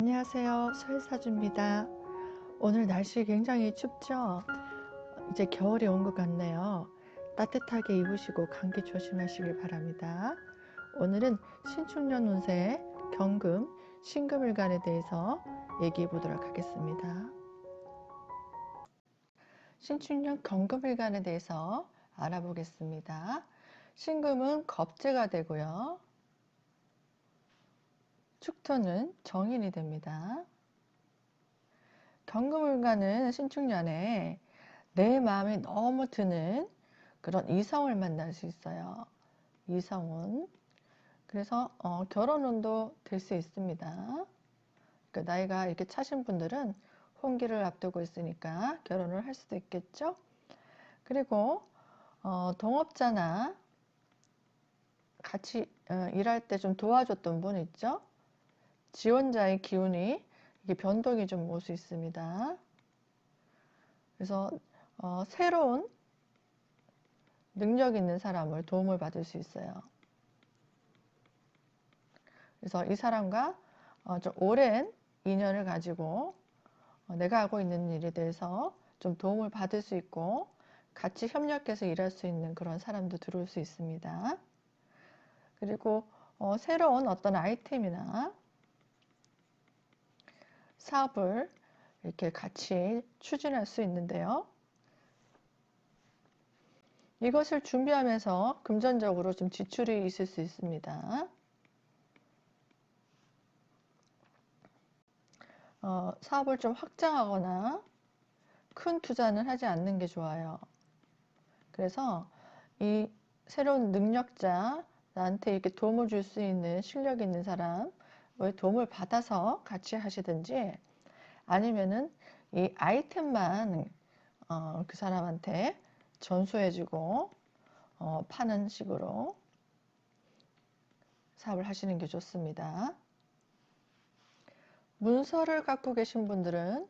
안녕하세요. 설사주입니다. 오늘 날씨 굉장히 춥죠? 이제 겨울이 온 것 같네요. 따뜻하게 입으시고 감기 조심하시길 바랍니다. 오늘은 신축년 운세 경금, 신금일간에 대해서 얘기해 보도록 하겠습니다. 신축년 경금일간에 대해서 알아보겠습니다. 신금은 겁재가 되고요. 축토는 정인이 됩니다. 경금을가는 신축년에 내 마음에 너무 드는 그런 이성을 만날 수 있어요. 이성은. 그래서 어, 결혼운도 될 수 있습니다. 그러니까 나이가 이렇게 차신 분들은 혼기를 앞두고 있으니까 결혼을 할 수도 있겠죠. 그리고 어, 동업자나 같이 어, 일할 때 좀 도와줬던 분 있죠. 지원자의 기운이 이게 변동이 좀 올 수 있습니다. 그래서 어, 새로운 능력 있는 사람을 도움을 받을 수 있어요. 그래서 이 사람과 어, 좀 오랜 인연을 가지고 어, 내가 하고 있는 일에 대해서 좀 도움을 받을 수 있고 같이 협력해서 일할 수 있는 그런 사람도 들어올 수 있습니다. 그리고 어, 새로운 어떤 아이템이나 사업을 이렇게 같이 추진할 수 있는데요. 이것을 준비하면서 금전적으로 좀 지출이 있을 수 있습니다. 어, 사업을 좀 확장하거나 큰 투자는 하지 않는 게 좋아요. 그래서 이 새로운 능력자, 나한테 이렇게 도움을 줄 수 있는 실력 있는 사람, 왜 도움을 받아서 같이 하시든지 아니면은 이 아이템만 어, 그 사람한테 전수해주고 어, 파는 식으로 사업을 하시는 게 좋습니다. 문서를 갖고 계신 분들은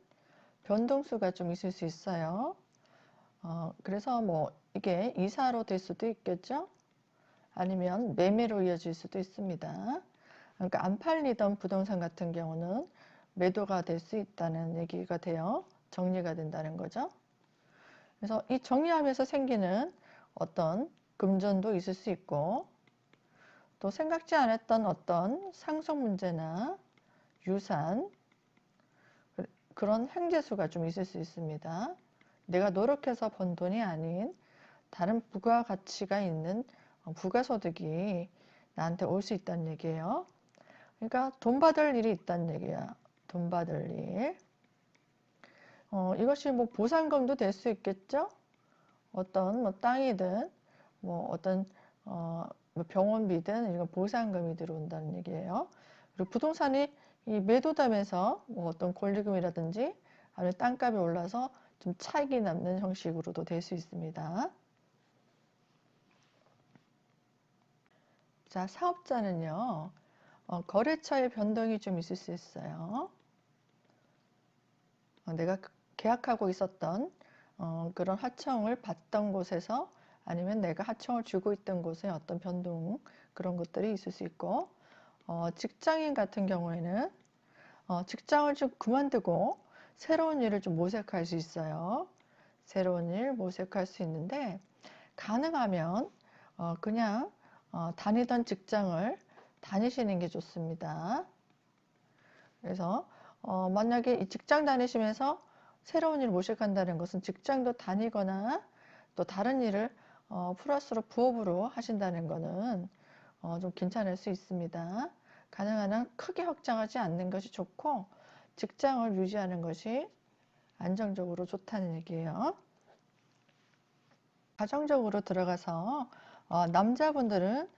변동수가 좀 있을 수 있어요. 어, 그래서 뭐 이게 이사로 될 수도 있겠죠. 아니면 매매로 이어질 수도 있습니다. 그러니까 안 팔리던 부동산 같은 경우는 매도가 될 수 있다는 얘기가 돼요. 정리가 된다는 거죠. 그래서 이 정리하면서 생기는 어떤 금전도 있을 수 있고 또 생각지 않았던 어떤 상속 문제나 유산 그런 횡재수가 좀 있을 수 있습니다. 내가 노력해서 번 돈이 아닌 다른 부가가치가 있는 부가소득이 나한테 올 수 있다는 얘기예요. 그러니까 돈 받을 일이 있다는 얘기야. 돈 받을 일. 어, 이것이 뭐 보상금도 될 수 있겠죠? 어떤 뭐 땅이든 뭐 어떤 어, 뭐 병원비든 이런 보상금이 들어온다는 얘기예요. 그리고 부동산이 이 매도되면서 뭐 어떤 권리금이라든지 아니면 땅값이 올라서 좀 차익이 남는 형식으로도 될 수 있습니다. 자, 사업자는요. 어, 거래처의 변동이 좀 있을 수 있어요. 어, 내가 계약하고 있었던 어, 그런 하청을 받던 곳에서 아니면 내가 하청을 주고 있던 곳에 어떤 변동 그런 것들이 있을 수 있고 어, 직장인 같은 경우에는 어, 직장을 좀 그만두고 새로운 일을 좀 모색할 수 있어요. 새로운 일 모색할 수 있는데 가능하면 어, 그냥 어, 다니던 직장을 다니시는 게 좋습니다. 그래서 어, 만약에 이 직장 다니시면서 새로운 일 모색한다는 것은 직장도 다니거나 또 다른 일을 어, 플러스로 부업으로 하신다는 것은 어, 좀 괜찮을 수 있습니다. 가능한 한 크게 확장하지 않는 것이 좋고 직장을 유지하는 것이 안정적으로 좋다는 얘기예요. 가정적으로 들어가서 어, 남자분들은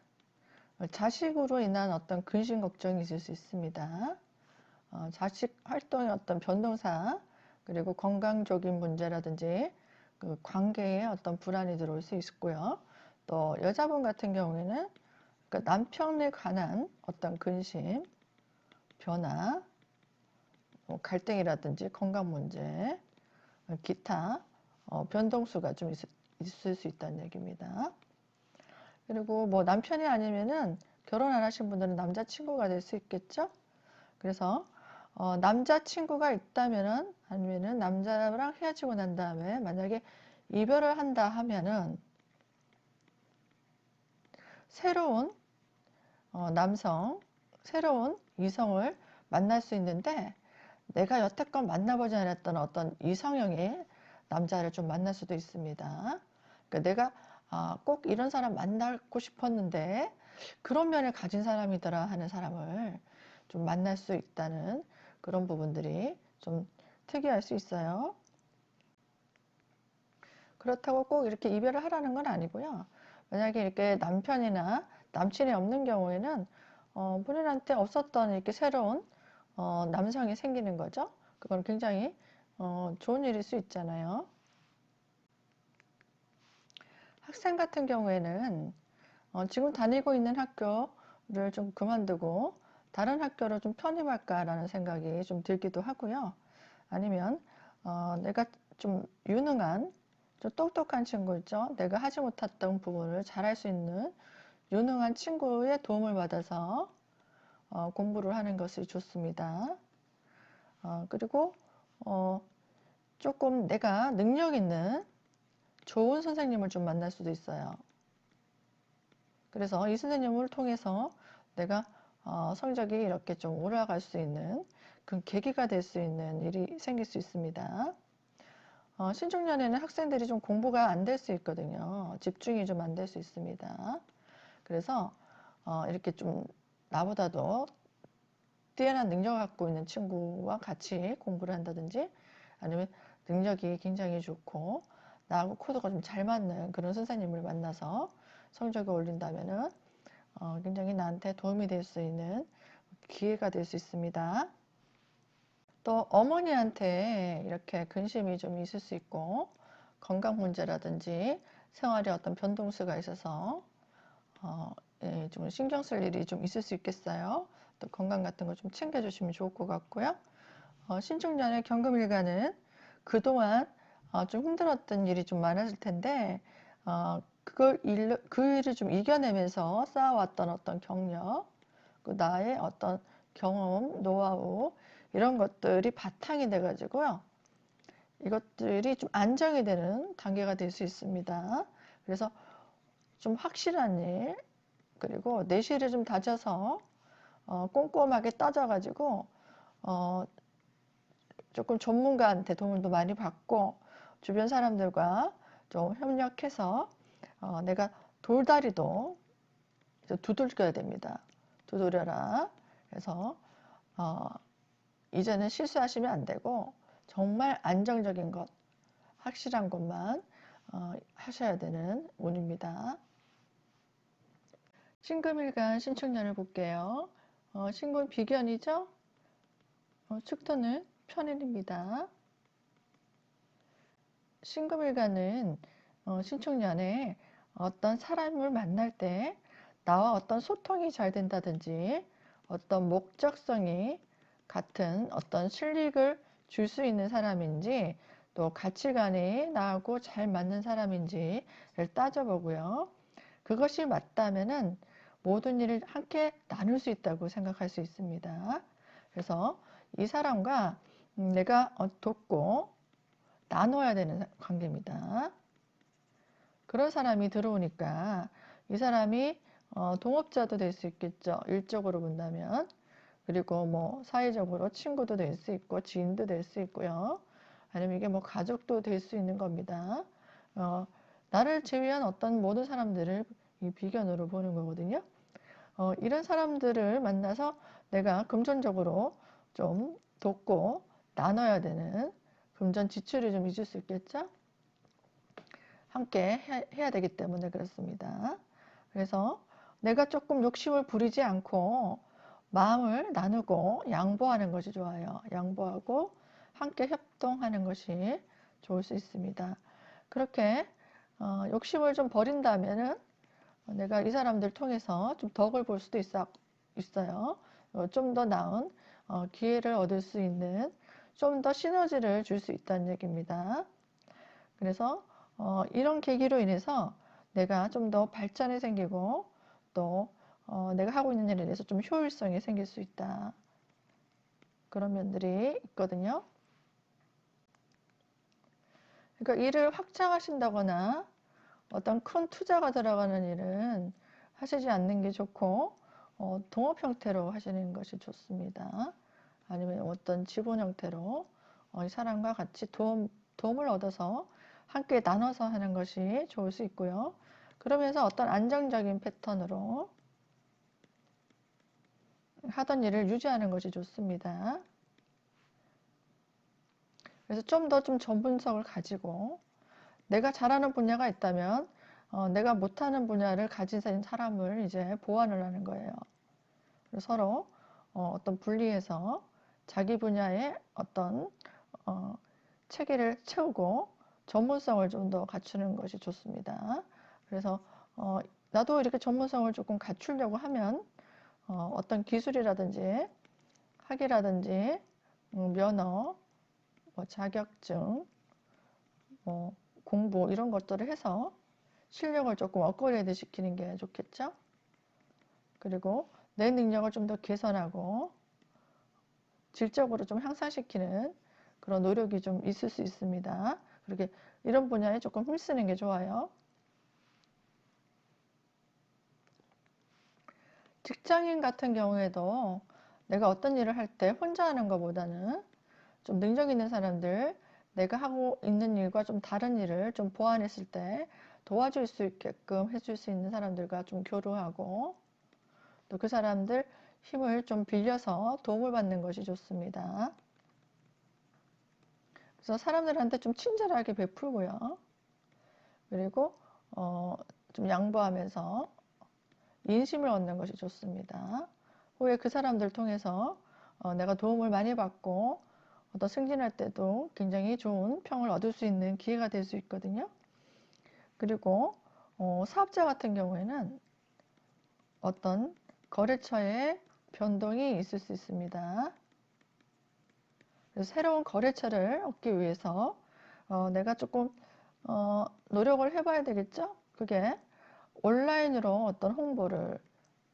자식으로 인한 어떤 근심 걱정이 있을 수 있습니다. 어, 자식 활동의 어떤 변동사 그리고 건강적인 문제라든지 그 관계에 어떤 불안이 들어올 수 있고요. 또 여자분 같은 경우에는 그 남편에 관한 어떤 근심, 변화, 뭐 갈등이라든지 건강 문제, 기타 어, 변동수가 좀 있, 있을 수 있다는 얘기입니다. 그리고 뭐 남편이 아니면은 결혼 안 하신 분들은 남자친구가 될 수 있겠죠. 그래서 어, 남자친구가 있다면은 아니면은 남자랑 헤어지고 난 다음에 만약에 이별을 한다 하면은 새로운 어, 남성, 새로운 이성을 만날 수 있는데 내가 여태껏 만나보지 않았던 어떤 이성형의 남자를 좀 만날 수도 있습니다. 그러니까 내가 아, 꼭 이런 사람 만나고 싶었는데 그런 면을 가진 사람이더라 하는 사람을 좀 만날 수 있다는 그런 부분들이 좀 특이할 수 있어요. 그렇다고 꼭 이렇게 이별을 하라는 건 아니고요. 만약에 이렇게 남편이나 남친이 없는 경우에는 어, 본인한테 없었던 이렇게 새로운 어, 남성이 생기는 거죠. 그건 굉장히 어, 좋은 일일 수 있잖아요. 학생 같은 경우에는 어, 지금 다니고 있는 학교를 좀 그만두고 다른 학교로 좀 편입할까라는 생각이 좀 들기도 하고요. 아니면 어, 내가 좀 유능한 좀 똑똑한 친구 있죠. 내가 하지 못했던 부분을 잘할 수 있는 유능한 친구의 도움을 받아서 어, 공부를 하는 것이 좋습니다. 어, 그리고 어, 조금 내가 능력 있는 좋은 선생님을 좀 만날 수도 있어요. 그래서 이 선생님을 통해서 내가 어, 성적이 이렇게 좀 올라갈 수 있는 그 계기가 될 수 있는 일이 생길 수 있습니다. 어, 신중년에는 학생들이 좀 공부가 안 될 수 있거든요. 집중이 좀 안 될 수 있습니다. 그래서 어, 이렇게 좀 나보다도 뛰어난 능력을 갖고 있는 친구와 같이 공부를 한다든지 아니면 능력이 굉장히 좋고 나하고 코드가 좀 잘 맞는 그런 선생님을 만나서 성적을 올린다면은 어, 굉장히 나한테 도움이 될 수 있는 기회가 될 수 있습니다. 또 어머니한테 이렇게 근심이 좀 있을 수 있고 건강 문제라든지 생활에 어떤 변동수가 있어서 어, 예, 좀 신경 쓸 일이 좀 있을 수 있겠어요. 또 건강 같은 거 좀 챙겨주시면 좋을 것 같고요. 어, 신중년의 경금일가는 그동안 어, 좀 힘들었던 일이 좀 많았을 텐데 어, 그걸 일, 그 일을 좀 이겨내면서 쌓아왔던 어떤 경력, 그 나의 어떤 경험, 노하우 이런 것들이 바탕이 돼가지고요. 이것들이 좀 안정이 되는 단계가 될 수 있습니다. 그래서 좀 확실한 일, 그리고 내실을 좀 다져서 어, 꼼꼼하게 따져가지고 어, 조금 전문가한테 도움도 많이 받고 주변 사람들과 좀 협력해서 어, 내가 돌다리도 두들겨야 됩니다. 두드려라. 그래서 어, 이제는 실수하시면 안 되고 정말 안정적인 것, 확실한 것만 어, 하셔야 되는 운입니다. 신금일간 신축년을 볼게요. 어, 신금 비견이죠? 어, 축토는 편일입니다. 신금일간은 어, 신축년에 어떤 사람을 만날 때 나와 어떤 소통이 잘 된다든지 어떤 목적성이 같은 어떤 실익을 줄 수 있는 사람인지 또 가치관이 나하고 잘 맞는 사람인지를 따져보고요. 그것이 맞다면은 모든 일을 함께 나눌 수 있다고 생각할 수 있습니다. 그래서 이 사람과 음, 내가 어, 돕고 나눠야 되는 관계입니다. 그런 사람이 들어오니까 이 사람이 어, 동업자도 될 수 있겠죠. 일적으로 본다면. 그리고 뭐 사회적으로 친구도 될 수 있고 지인도 될 수 있고요. 아니면 이게 뭐 가족도 될 수 있는 겁니다. 어, 나를 제외한 어떤 모든 사람들을 이 비견으로 보는 거거든요. 어, 이런 사람들을 만나서 내가 금전적으로 좀 돕고 나눠야 되는 금전 지출이 좀 있을 수 있겠죠? 함께 해 야 되기 때문에 그렇습니다. 그래서 내가 조금 욕심을 부리지 않고 마음을 나누고 양보하는 것이 좋아요. 양보하고 함께 협동하는 것이 좋을 수 있습니다. 그렇게 어, 욕심을 좀 버린다면은 내가 이 사람들 통해서 좀 덕을 볼 수도 있어, 있어요. 어, 좀더 나은 어, 기회를 얻을 수 있는 좀 더 시너지를 줄 수 있다는 얘기입니다. 그래서 어, 이런 계기로 인해서 내가 좀 더 발전이 생기고 또 어, 내가 하고 있는 일에 대해서 좀 효율성이 생길 수 있다. 그런 면들이 있거든요. 그러니까 일을 확장하신다거나 어떤 큰 투자가 들어가는 일은 하시지 않는 게 좋고 어, 동업 형태로 하시는 것이 좋습니다. 아니면 어떤 지분 형태로 어, 이 사람과 같이 도움, 도움을 얻어서 함께 나눠서 하는 것이 좋을 수 있고요. 그러면서 어떤 안정적인 패턴으로 하던 일을 유지하는 것이 좋습니다. 그래서 좀 더좀 전문성을 가지고 내가 잘하는 분야가 있다면 어, 내가 못하는 분야를 가진 사람을 이제 보완을 하는 거예요. 서로 어, 떤 분리해서 자기 분야의 어떤 어, 체계를 채우고 전문성을 좀 더 갖추는 것이 좋습니다. 그래서 어, 나도 이렇게 전문성을 조금 갖추려고 하면 어, 어떤 기술이라든지 학위라든지 음, 면허, 뭐 자격증, 뭐 공부 이런 것들을 해서 실력을 조금 업그레이드 시키는 게 좋겠죠. 그리고 내 능력을 좀 더 개선하고 질적으로 좀 향상시키는 그런 노력이 좀 있을 수 있습니다. 그렇게 이런 분야에 조금 힘쓰는 게 좋아요. 직장인 같은 경우에도 내가 어떤 일을 할 때 혼자 하는 것보다는 좀 능력 있는 사람들, 내가 하고 있는 일과 좀 다른 일을 좀 보완했을 때 도와줄 수 있게끔 해줄 수 있는 사람들과 좀 교류하고 또 그 사람들 힘을 좀 빌려서 도움을 받는 것이 좋습니다. 그래서 사람들한테 좀 친절하게 베풀고요. 그리고 어, 좀 양보하면서 인심을 얻는 것이 좋습니다. 후에 그 사람들 통해서 어, 내가 도움을 많이 받고 어떤 승진할 때도 굉장히 좋은 평을 얻을 수 있는 기회가 될 수 있거든요. 그리고 어, 사업자 같은 경우에는 어떤 거래처의 변동이 있을 수 있습니다. 새로운 거래처를 얻기 위해서 어, 내가 조금 어, 노력을 해봐야 되겠죠? 그게 온라인으로 어떤 홍보를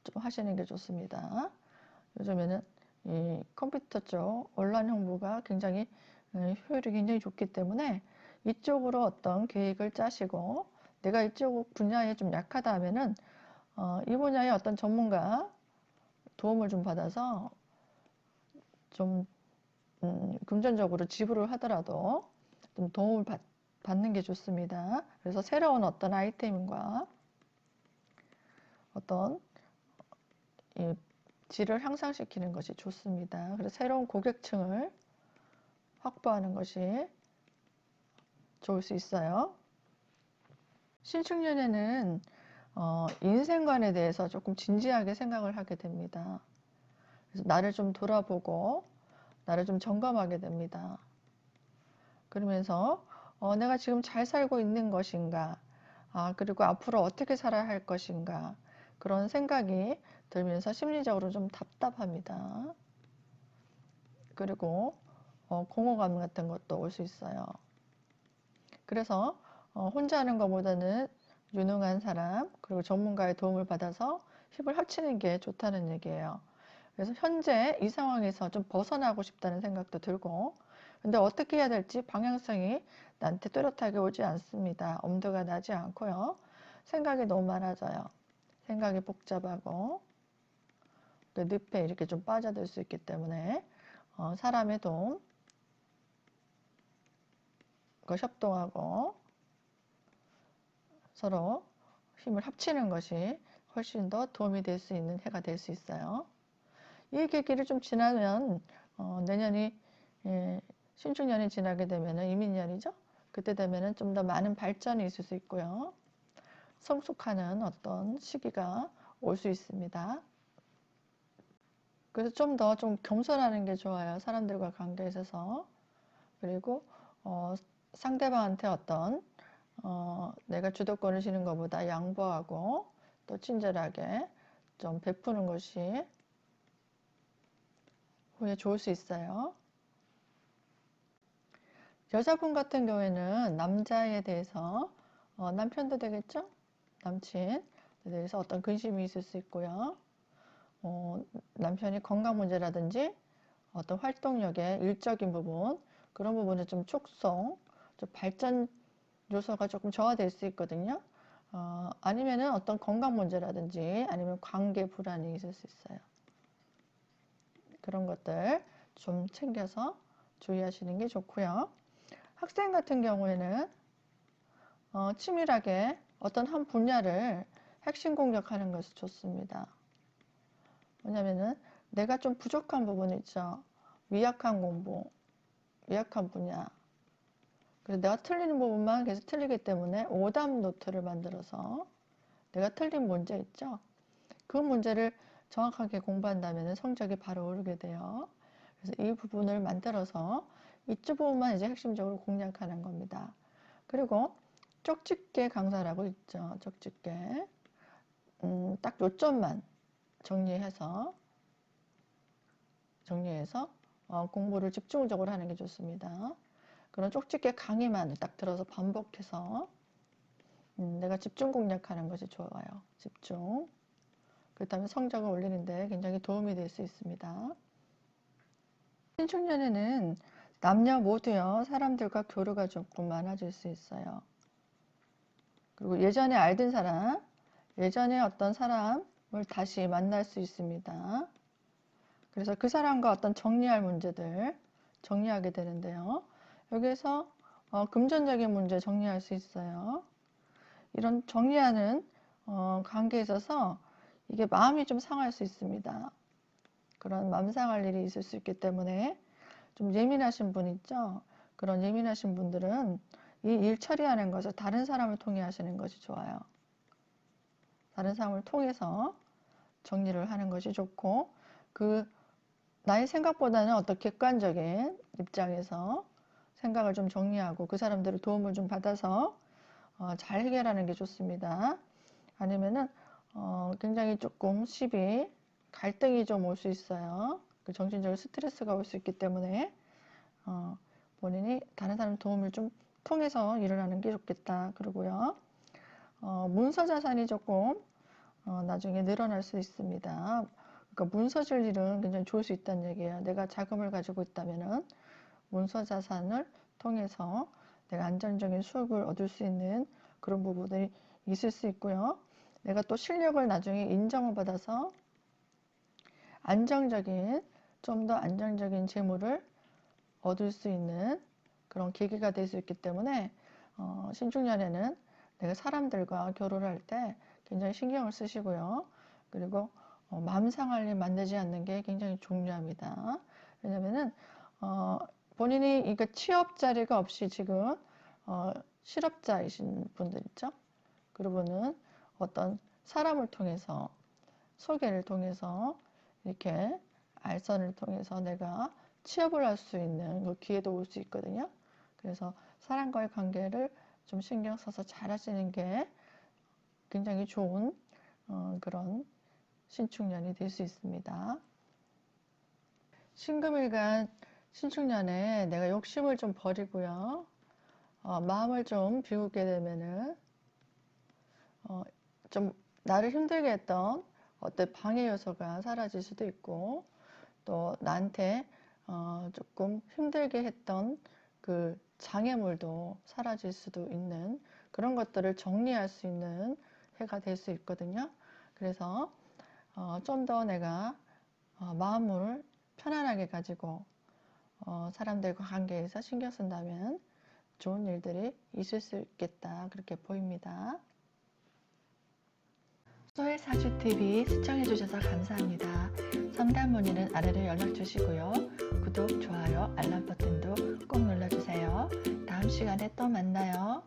좀 하시는 게 좋습니다. 요즘에는 이 컴퓨터 쪽 온라인 홍보가 굉장히 어, 효율이 굉장히 좋기 때문에 이쪽으로 어떤 계획을 짜시고 내가 이쪽 분야에 좀 약하다 하면은 어, 이 분야의 어떤 전문가 도움을 좀 받아서 좀 음, 금전적으로 지불을 하더라도 좀 도움을 받, 받는 게 좋습니다. 그래서 새로운 어떤 아이템과 어떤 이 질을 향상시키는 것이 좋습니다. 그래서 새로운 고객층을 확보하는 것이 좋을 수 있어요. 신축년에는 어, 인생관에 대해서 조금 진지하게 생각을 하게 됩니다. 그래서 나를 좀 돌아보고 나를 좀 점검하게 됩니다. 그러면서 어, 내가 지금 잘 살고 있는 것인가 아, 그리고 앞으로 어떻게 살아야 할 것인가 그런 생각이 들면서 심리적으로 좀 답답합니다. 그리고 어, 공허감 같은 것도 올 수 있어요. 그래서 어, 혼자 하는 것보다는 유능한 사람 그리고 전문가의 도움을 받아서 힘을 합치는 게 좋다는 얘기예요. 그래서 현재 이 상황에서 좀 벗어나고 싶다는 생각도 들고 근데 어떻게 해야 될지 방향성이 나한테 뚜렷하게 오지 않습니다. 엄두가 나지 않고요. 생각이 너무 많아져요. 생각이 복잡하고 그 늪에 이렇게 좀 빠져들 수 있기 때문에 어, 사람의 도움 그 협동하고 서로 힘을 합치는 것이 훨씬 더 도움이 될 수 있는 해가 될 수 있어요. 이 계기를 좀 지나면 어, 내년이 예, 신축년이 지나게 되면 이민년이죠. 그때 되면 좀 더 많은 발전이 있을 수 있고요. 성숙하는 어떤 시기가 올 수 있습니다. 그래서 좀 더좀 겸손하는 게 좋아요. 사람들과 관계에 있어서. 그리고 어, 상대방한테 어떤 어, 내가 주도권을 쥐는 것보다 양보하고 또 친절하게 좀 베푸는 것이 후에 좋을 수 있어요. 여자분 같은 경우에는 남자에 대해서 어, 남편도 되겠죠? 남친에 대해서 어떤 근심이 있을 수 있고요. 어, 남편이 건강 문제라든지 어떤 활동력의 일적인 부분 그런 부분에 좀 축소, 좀 발전 요소가 조금 저하될 수 있거든요. 어, 아니면은 어떤 건강 문제라든지 아니면 관계 불안이 있을 수 있어요. 그런 것들 좀 챙겨서 주의하시는 게 좋고요. 학생 같은 경우에는 어, 치밀하게 어떤 한 분야를 핵심 공략하는 것이 좋습니다. 왜냐면은 내가 좀 부족한 부분이 있죠. 미약한 공부, 미약한 분야. 그래서 내가 틀리는 부분만 계속 틀리기 때문에 오답 노트를 만들어서 내가 틀린 문제 있죠. 그 문제를 정확하게 공부한다면 성적이 바로 오르게 돼요. 그래서 이 부분을 만들어서 이쪽 부분만 이제 핵심적으로 공략하는 겁니다. 그리고 쪽집게 강사라고 있죠. 쪽집게. 음, 딱 요점만 정리해서 정리해서 어, 공부를 집중적으로 하는 게 좋습니다. 그런 쪽집게 강의만 딱 들어서 반복해서 음, 내가 집중 공략하는 것이 좋아요. 집중. 그렇다면 성적을 올리는데 굉장히 도움이 될 수 있습니다. 신축년에는 남녀 모두요 사람들과 교류가 조금 많아질 수 있어요. 그리고 예전에 알던 사람, 예전에 어떤 사람을 다시 만날 수 있습니다. 그래서 그 사람과 어떤 정리할 문제들 정리하게 되는데요. 여기서 어, 금전적인 문제 정리할 수 있어요. 이런 정리하는 어, 관계에 있어서 이게 마음이 좀 상할 수 있습니다. 그런 마음 상할 일이 있을 수 있기 때문에 좀 예민하신 분 있죠? 그런 예민하신 분들은 이 일 처리하는 것을 다른 사람을 통해 하시는 것이 좋아요. 다른 사람을 통해서 정리를 하는 것이 좋고 그 나의 생각보다는 어떤 객관적인 입장에서 생각을 좀 정리하고 그 사람들의 도움을 좀 받아서 어, 잘 해결하는 게 좋습니다. 아니면은 어, 굉장히 조금 시비, 갈등이 좀 올 수 있어요. 그 정신적으로 스트레스가 올 수 있기 때문에 어, 본인이 다른 사람 도움을 좀 통해서 일어나는 게 좋겠다. 그러고요. 어, 문서 자산이 조금 어, 나중에 늘어날 수 있습니다. 그러니까 문서 질 일은 굉장히 좋을 수 있다는 얘기예요. 내가 자금을 가지고 있다면은 문서 자산을 통해서 내가 안정적인 수익을 얻을 수 있는 그런 부분들이 있을 수 있고요. 내가 또 실력을 나중에 인정을 받아서 안정적인 좀 더 안정적인 재물을 얻을 수 있는 그런 계기가 될 수 있기 때문에 어, 신중년에는 내가 사람들과 교류를 할때 굉장히 신경을 쓰시고요. 그리고 어, 마음 상할 일 만들지 않는 게 굉장히 중요합니다. 왜냐면은 어, 본인이 이거 취업 자리가 없이 지금 어, 실업자이신 분들 있죠. 그러고는 어떤 사람을 통해서 소개를 통해서 이렇게 알선을 통해서 내가 취업을 할 수 있는 그 기회도 올 수 있거든요. 그래서 사람과의 관계를 좀 신경 써서 잘 하시는 게 굉장히 좋은 어, 그런 신축년이 될 수 있습니다. 신금일간 신축년에 내가 욕심을 좀 버리고요. 어, 마음을 좀 비우게 되면은 어, 좀 나를 힘들게 했던 어떤 방해 요소가 사라질 수도 있고 또 나한테 어, 조금 힘들게 했던 그 장애물도 사라질 수도 있는 그런 것들을 정리할 수 있는 해가 될 수 있거든요. 그래서 어, 좀 더 내가 어, 마음을 편안하게 가지고 어, 사람들과 관계에서 신경 쓴다면 좋은 일들이 있을 수 있겠다 그렇게 보입니다. 소의 사주TV 시청해주셔서 감사합니다. 상담 문의는 아래로 연락 주시고요. 구독, 좋아요, 알람 버튼도 꼭 눌러주세요. 다음 시간에 또 만나요.